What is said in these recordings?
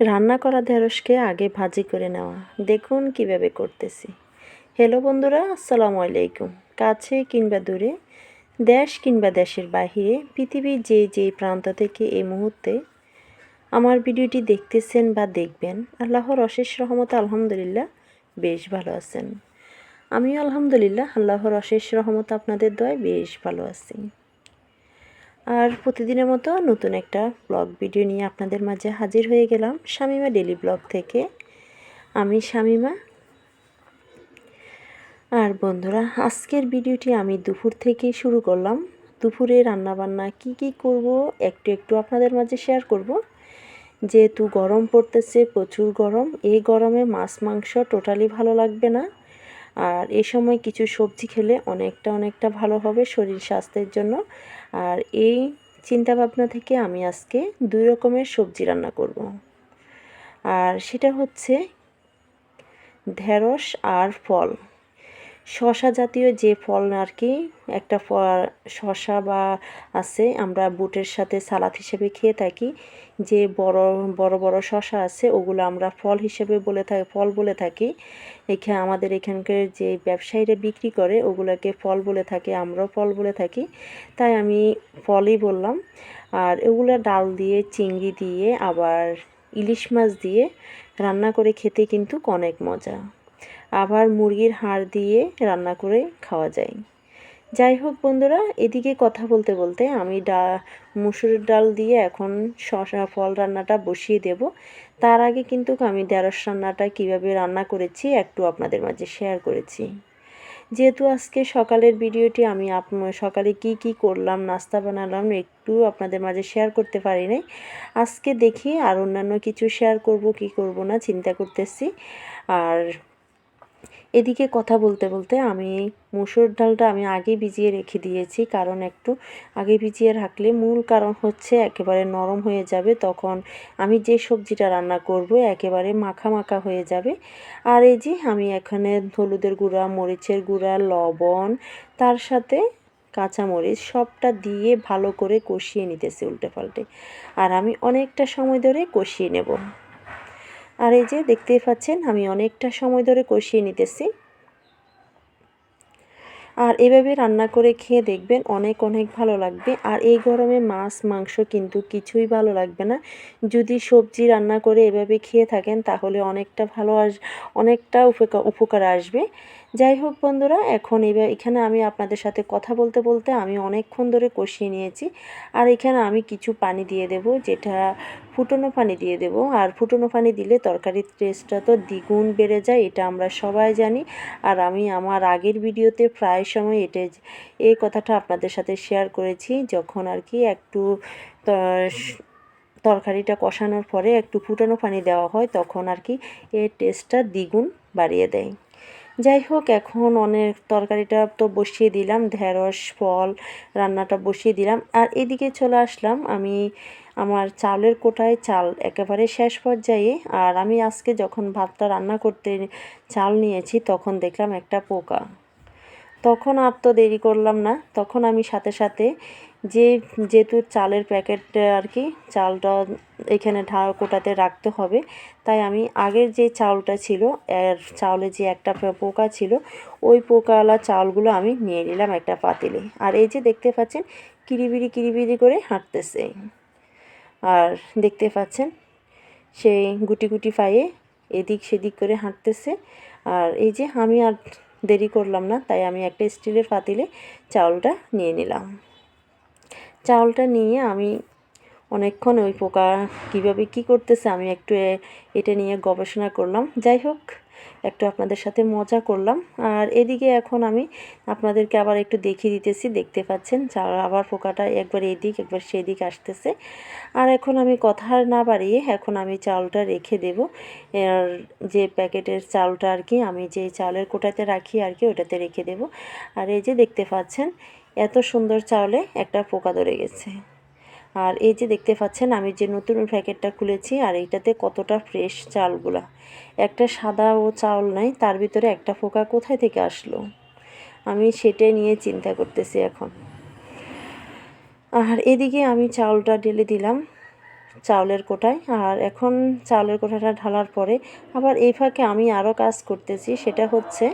রান্না করা ঢেঁড়সকে আগে ভাজি করে নেওয়া। দেখুন কীভাবে করতেছি। হ্যালো বন্ধুরা, আসসালামু আলাইকুম। কাছে কিংবা দূরে, দেশ কিংবা দেশের বাহিরে, পৃথিবীর যে যে প্রান্ত থেকে এই মুহূর্তে আমার ভিডিওটি দেখতেছেন বা দেখবেন, আল্লাহর অশেষ রহমত আলহামদুলিল্লাহ বেশ ভালো আছেন। আমিও আলহামদুলিল্লাহ আল্লাহর অশেষ রহমত আপনাদের দয় বেশ ভালো আছি। আর প্রতিদিনের মতো নতুন একটা ব্লগ ভিডিও নিয়ে আপনাদের মাঝে হাজির হয়ে গেলাম শামিমা ডেলি ব্লগ থেকে। আমি শামিমা। আর বন্ধুরা, আজকের ভিডিওটি আমি দুপুর থেকে শুরু করলাম। দুপুরে রান্নাবান্না কি কি করব একটু একটু আপনাদের মাঝে শেয়ার করব। যেহেতু গরম পড়তেছে, প্রচুর গরম, এই গরমে মাছ, মাংস টোটালি ভালো লাগবে না। আর এ সময় কিছু সবজি খেলে অনেকটা অনেকটা ভালো হবে শরীর স্বাস্থ্যের জন্য। আর এই চিন্তা ভাবনা থেকে আমি আজকে দুই রকমের সবজি রান্না করব। আর সেটা হচ্ছে ঢেঁড়স আর ফল। শশা জাতীয় যে ফল আর কি, একটা শশা বা আছে, আমরা বুটের সাথে সালাদ হিসেবে খেয়ে থাকি। যে বড় বড় বড় শশা আছে, ওগুলো আমরা ফল হিসেবে বলে থাকি, ফল বলে থাকি। এখানে আমাদের এখানকার যে ব্যবসায়ীরা বিক্রি করে, ওগুলোকে ফল বলে থাকে, আমরাও ফল বলে থাকি। তাই আমি ফলই বললাম। আর এগুলো ডাল দিয়ে, চিংড়ি দিয়ে, আবার ইলিশ মাছ দিয়ে রান্না করে খেতে কিন্তু অনেক মজা। আবার মুরগির হাড় দিয়ে রান্না করে খাওয়া যায়। যাই হোক বন্ধুরা, এদিকে কথা বলতে বলতে আমি ডা মুসুরের ডাল দিয়ে এখন শশা ফল রান্নাটা বসিয়ে দেব। তার আগে কিন্তু আমি ঢেঁড়স রান্নাটা কীভাবে রান্না করেছি একটু আপনাদের মাঝে শেয়ার করেছি। যেহেতু আজকে সকালের ভিডিওটি আমি আপ, সকালে কি কি করলাম, নাস্তা বানালাম একটু আপনাদের মাঝে শেয়ার করতে পারি নাই। আজকে দেখি আর অন্যান্য কিছু শেয়ার করব, কি করব না, চিন্তা করতেছি। আর এদিকে কথা বলতে বলতে আমি মুসুর ডালটা আমি আগে ভিজিয়ে রেখে দিয়েছি, কারণ একটু আগে ভিজিয়ে রাখলে মূল কারণ হচ্ছে একেবারে নরম হয়ে যাবে, তখন আমি যে সবজিটা রান্না করব একেবারে মাখা মাখা হয়ে যাবে। আর এই যে আমি এখানে হলুদের গুঁড়া, মরিচের গুঁড়া, লবণ, তার সাথে কাঁচামরিচ সবটা দিয়ে ভালো করে কষিয়ে নিতেছি উল্টে পাল্টে। আর আমি অনেকটা সময় ধরে কষিয়ে নেব। আর এই যে দেখতেই পাচ্ছেন, আমি অনেকটা সময় ধরে কষিয়ে নিতেছি। আর এভাবে রান্না করে খেয়ে দেখবেন অনেক অনেক ভালো লাগবে। আর এই গরমে মাছ, মাংস কিন্তু কিছুই ভালো লাগবে না। যদি সবজি রান্না করে এভাবে খেয়ে থাকেন, তাহলে অনেকটা ভালো আস, অনেকটা উপকার উপকার আসবে। যাই হোক বন্ধুরা, এখন এবার এখানে আমি আপনাদের সাথে কথা বলতে বলতে আমি অনেকক্ষণ ধরে কষিয়ে নিয়েছি। আর এখানে আমি কিছু পানি দিয়ে দেব, যেটা ফুটনো পানি দিয়ে দেব। আর ফুটনো পানি দিলে তরকারির টেস্টটা তো দ্বিগুণ বেড়ে যায়, এটা আমরা সবাই জানি। আর আমি আমার আগের ভিডিওতে প্রায় সময় এটা এই কথাটা আপনাদের সাথে শেয়ার করেছি, যখন আর কি একটু তরকারিটা কষানোর পরে একটু ফুটানো পানি দেওয়া হয়, তখন আর কি এর টেস্টটা দ্বিগুণ বাড়িয়ে দেয়। যাই হোক, এখন অনেক তরকারিটা তো বসিয়ে দিলাম, ঢেঁড়স, ফল, রান্নাটা বসিয়ে দিলাম। আর এদিকে চলে আসলাম আমি আমার চালের কোটায়, চাল একেবারে শেষ পর্যায়ে। আর আমি আজকে যখন ভাতটা রান্না করতে চাল নিয়েছি, তখন দেখলাম একটা পোকা। তখন আর তো দেরি করলাম না, তখন আমি সাথে সাথে যে যেহেতু চালের প্যাকেট আর কি, চালটা এখানে কোটাতে রাখতে হবে, তাই আমি আগের যে চাউলটা ছিল, এর চাউলে যে একটা পোকা ছিল, ওই পোকাওয়ালা চাউলগুলো আমি নিয়ে নিলাম একটা পাতিলে। আর এই যে দেখতে পাচ্ছেন, কিরিবিরি কিরিবিরি করে হাঁটতেছে। আর দেখতে পাচ্ছেন, সেই গুটি গুটি পায়ে এদিক সেদিক করে হাঁটতেছে। আর এই যে আমি আর দেরি করলাম না, তাই আমি একটা স্টিলের পাতিলে চাউলটা নিয়ে নিলাম। চাউলটা নিয়ে আমি অনেকক্ষণ ওই পোকা কীভাবে কী করতেছে আমি একটু এটা নিয়ে গবেষণা করলাম। যাই হোক, একটু আপনাদের সাথে মজা করলাম। আর এদিকে এখন আমি আপনাদেরকে আবার একটু দেখিয়ে দিতেছি, দেখতে পাচ্ছেন আবার পোকাটা একবার এদিক, একবার সেদিক আসতেছে। আর এখন আমি কথা না বাড়িয়ে এখন আমি চালটা রেখে দেব। আর যে প্যাকেটের চালটা আর কি, আমি যে চালের কোটাতে রাখি আর কি, ওটাতে রেখে দেব। আর এই যে দেখতে পাচ্ছেন এত সুন্দর চাউলে একটা পোকা ধরে গেছে। আর এই যে দেখতে পাচ্ছেন, আমি যে নতুন প্যাকেটটা খুলেছি, আর এইটাতে কতটা ফ্রেশ চালগুলা। একটা সাদা ও চাউল নাই, তার ভিতরে একটা পোকা কোথায় থেকে আসলো? আমি সেটাই নিয়ে চিন্তা করতেছি এখন। আর এদিকে আমি চাউলটা ঢেলে দিলাম চাউলের কোটায়, আর এখন চাউলের কোটাটা ঢালার পরে আবার এই ফাঁকে আমি আরও কাজ করতেছি, সেটা হচ্ছে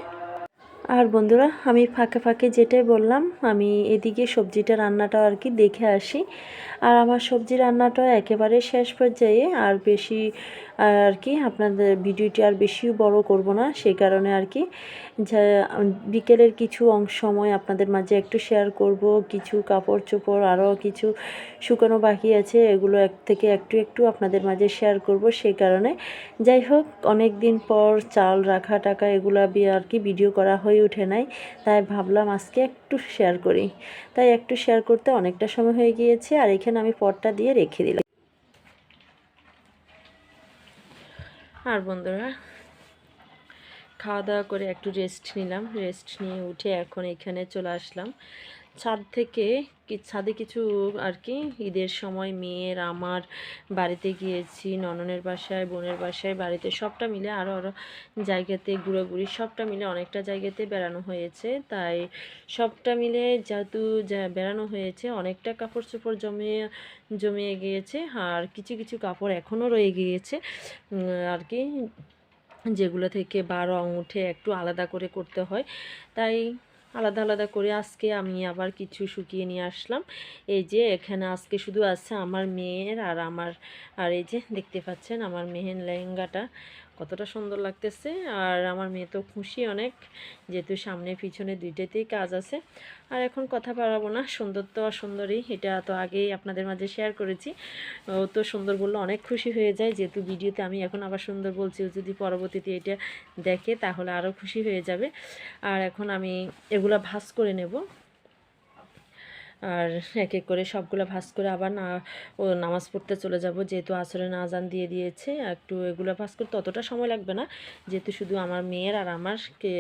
আর বন্ধুরা, আমি ফাঁকে ফাঁকে যেটাই বললাম, আমি এদিকে সবজিটা, রান্নাটা আর কি দেখে আসি। আর আমার সবজি রান্নাটা একেবারে শেষ পর্যায়ে আর বেশি আর কি আপনাদের ভিডিওটি আর বেশি বড় করব না সেই কারণে আর কি বিকেলের কিছু অংশ সময় আপনাদের মাঝে একটু শেয়ার করব। কিছু কাপড় চোপড় আরও কিছু শুকানো বাকি আছে, এগুলো এক থেকে একটু একটু আপনাদের মাঝে শেয়ার করব সেই কারণে। যাই হোক অনেক দিন পর চাল, রাখা, টাকা, এগুলো আর কি ভিডিও করা হয়ে ওঠে নাই, তাই ভাবলাম আজকে একটু শেয়ার করি। তাই একটু শেয়ার করতে অনেকটা সময় হয়ে গিয়েছে, আর এখানে আমি পটটা দিয়ে রেখে দিলাম। আর বন্ধুরা, খাওয়া দাওয়া করে একটু রেস্ট নিলাম। রেস্ট নিয়ে উঠে এখন এখানে চলে আসলাম। ছাদ থেকে কি, ছাদে কিছু আর কি, ঈদের সময় মেয়ের, আমার বাড়িতে গিয়েছি, নননের বাসায়, বোনের বাসায়, বাড়িতে সবটা মিলে আরও আরও জায়গাতে ঘুরাঘুরি, সবটা মিলে অনেকটা জায়গাতে বেড়ানো হয়েছে। তাই সবটা মিলে যেহেতু বেড়ানো হয়েছে, অনেকটা কাপড় চোপড় জমিয়ে জমিয়ে গিয়েছে, আর কিছু কিছু কাপড় এখনও রয়ে গিয়েছে আর কি, যেগুলো থেকে বা রং উঠে একটু আলাদা করে করতে হয়। তাই আলাদা আলাদা করে আজকে আমি আবার কিছু শুকিয়ে নিয়ে আসলাম। এই যে এখানে আজকে শুধু আছে আমার মেয়ের আর আমার, আর এই যে দেখতে পাচ্ছেন আমার মেহের লেহেঙ্গাটা। কতটা সুন্দর লাগতেছে। আর আমার মেয়ে তো খুশি অনেক, যেহেতু সামনে পিছনে দুইটাতেই কাজ আছে। আর এখন কথা বাড়াবো না, সুন্দর তো আর সুন্দরই এটা তো আগেই আপনাদের মাঝে শেয়ার করেছি। ও তো সুন্দর বললে অনেক খুশি হয়ে যায়, যেহেতু ভিডিওতে আমি এখন আবার সুন্দর বলছি, ও যদি পরবর্তীতে এটা দেখে তাহলে আরও খুশি হয়ে যাবে। আর এখন আমি এগুলা ভাজ করে নেব। আর এক এক করে সবগুলো ভাজ করে আবার না, ও নামাজ পড়তে চলে যাব। যেহেতু আসরে না আজান দিয়ে দিয়েছে, একটু এগুলো ভাজ করতে অতটা সময় লাগবে না। যেহেতু শুধু আমার মেয়ের আর আমার কে,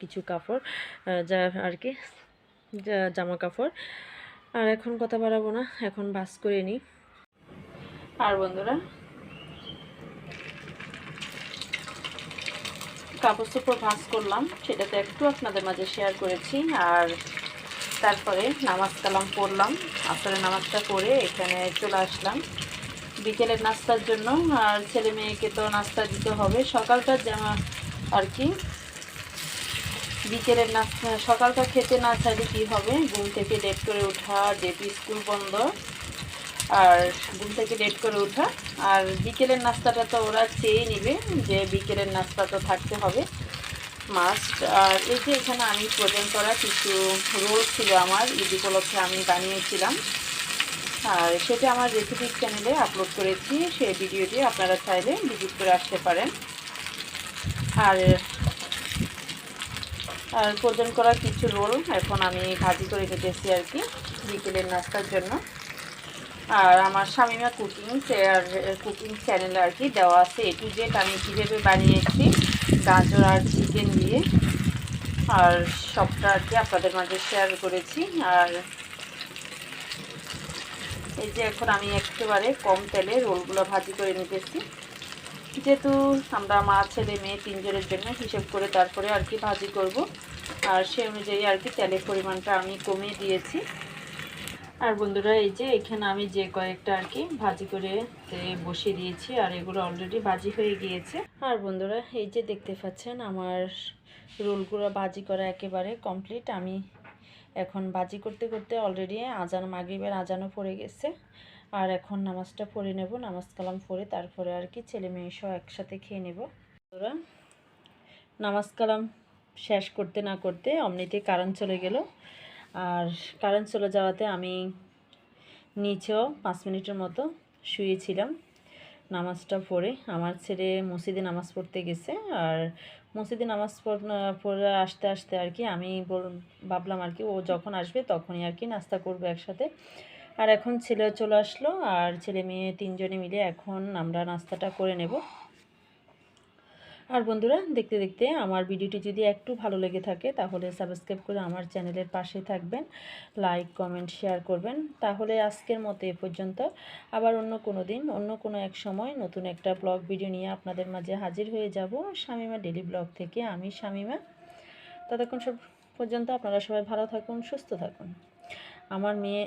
কিছু কাপড় যা আর কি জামা কাপড় আর এখন কথা বাড়াবো না, এখন ভাজ করে নিই। আর বন্ধুরা, কাপড় চোপড় ভাজ করলাম, সেটাতে একটু আপনাদের মাঝে শেয়ার করেছি। আর তারপরে নামাজ কালাম পড়লাম। আসলে নামাজটা পড়ে এখানে চলে আসলাম। বিকেলের নাস্তার জন্য আর ছেলে মেয়েকে তো নাস্তা দিতে হবে। সকালটা যেমন আর কি। বিকেলের নাস্তা, সকালটা খেতে না চাইলে কী হবে? ঘুম থেকে লেট করে ওঠা, যেহেতু স্কুল বন্ধ। আর ঘুম থেকে লেট করে ওঠা। আর বিকেলের নাস্তাটা তো ওরা চেয়ে নিবে যে বিকেলের নাস্তা তো থাকতে হবে। মাস্ট আর এই যে এখানে আমি প্রোজেন্ট করা কিছু রোল ছিল আমার, ঈদ উপলক্ষে আমি বানিয়েছিলাম। আর সেটা আমার রেসিপি চ্যানেলে আপলোড করেছি, সেই ভিডিওটি আপনারা চাইলে ভিজিট করে আসতে পারেন। আর আর প্রোজন করা কিছু রোল এখন আমি ভাজি করে রেখেছি আর কি, বিকেলের নাস্তার জন্য। আর আমার স্বামীমা কুকিং আর কুকিং চ্যানেলে আর কি দেওয়া আছে এ টু জেড আমি কীভাবে বানিয়েছি, গাজর আর চিকেন দিয়ে আর সবটা আর কি আপনাদের মাঝে শেয়ার করেছি। আর এই যে এখন আমি একেবারে কম তেলে রোলগুলো ভাজি করে নিতেছি। যেহেতু আমরা মা, ছেলে, মেয়ে তিনজনের জন্য হিসেব করে তারপরে আর কি ভাজি করব। আর সে অনুযায়ী আর কি তেলের পরিমাণটা আমি কমিয়ে দিয়েছি। আর বন্ধুরা, এই যে এখানে আমি যে কয়েকটা আর কি ভাজি করে বসিয়ে দিয়েছি, আর এগুলো অলরেডি ভাজি হয়ে গিয়েছে। আর বন্ধুরা, এই যে দেখতে পাচ্ছেন, আমার রোলগুলো ভাজি করা একেবারে কমপ্লিট আমি এখন ভাজি করতে করতে অলরেডি আজান মাগরিবের আজানও পড়ে গেছে। আর এখন নামাজটা পড়ে নেব, নামাজ কালাম পড়ে তারপরে আর কি ছেলে মেয়ে সব একসাথে খেয়ে নেব। বন্ধুরা, নামাজ কালাম শেষ করতে না করতে অমনিতে কারণ চলে গেল। আর কারেন্ট চলে যাওয়াতে আমি নিচেও পাঁচ মিনিটের মতো শুয়েছিলাম নামাজটা পড়ে। আমার ছেলে মসজিদে নামাজ পড়তে গেছে আর মসজিদে নামাজ পড়ে আসতে আসতে আর কি আমি ভাবলাম আর কি ও যখন আসবে তখনই আর কি নাস্তা করব একসাথে। আর এখন ছেলে চলে আসলো আর ছেলে মেয়ে তিনজনে মিলে এখন আমরা নাস্তাটা করে নেব। আর বন্ধুরা, দেখতে দেখতে আমার ভিডিওটি যদি একটু ভালো লেগে থাকে, তাহলে সাবস্ক্রাইব করে আমার চ্যানেলের পাশে থাকবেন লাইক কমেন্ট শেয়ার করবেন। তাহলে আজকের মতো এ পর্যন্ত। আবার অন্য কোনো দিন, অন্য কোনো এক সময় নতুন একটা ব্লগ ভিডিও নিয়ে আপনাদের মাঝে হাজির হয়ে যাব। শামিমা ডেলি ব্লগ থেকে আমি শামিমা। ততক্ষণ সব পর্যন্ত আপনারা সবাই ভালো থাকুন, সুস্থ থাকুন। আমার মেয়ে